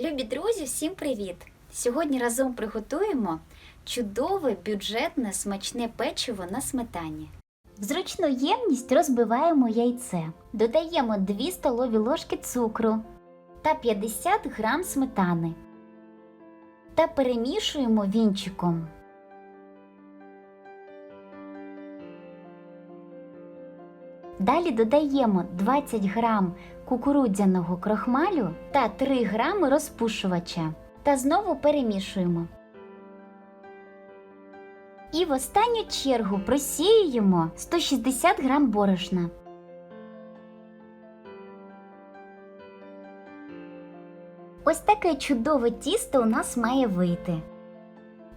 Любі друзі, всім привіт! Сьогодні разом приготуємо чудове, бюджетне, смачне печиво на сметані. В зручну ємність розбиваємо яйце, додаємо 2 столові ложки цукру та 50 грам сметани та перемішуємо вінчиком. Далі додаємо 20 грам кукурудзяного крохмалю та 3 грами розпушувача та знову перемішуємо. І в останню чергу просіюємо 160 грам борошна. Ось таке чудове тісто у нас має вийти.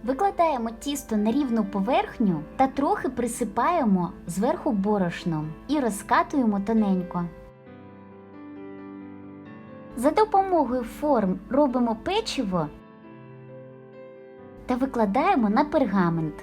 Викладаємо тісто на рівну поверхню та трохи присипаємо зверху борошном і розкатуємо тоненько. За допомогою форм робимо печиво та викладаємо на пергамент.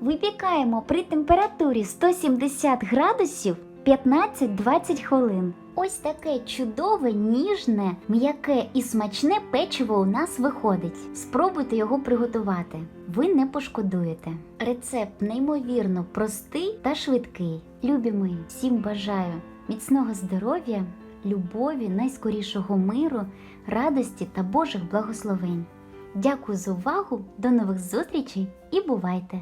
Випікаємо при температурі 170 градусів 15-20 хвилин. Ось таке чудове, ніжне, м'яке і смачне печиво у нас виходить. Спробуйте його приготувати. Ви не пошкодуєте. Рецепт неймовірно простий та швидкий. Любі мої, всім бажаю міцного здоров'я, любові, найскорішого миру, радості та Божих благословень. Дякую за увагу, до нових зустрічей і бувайте!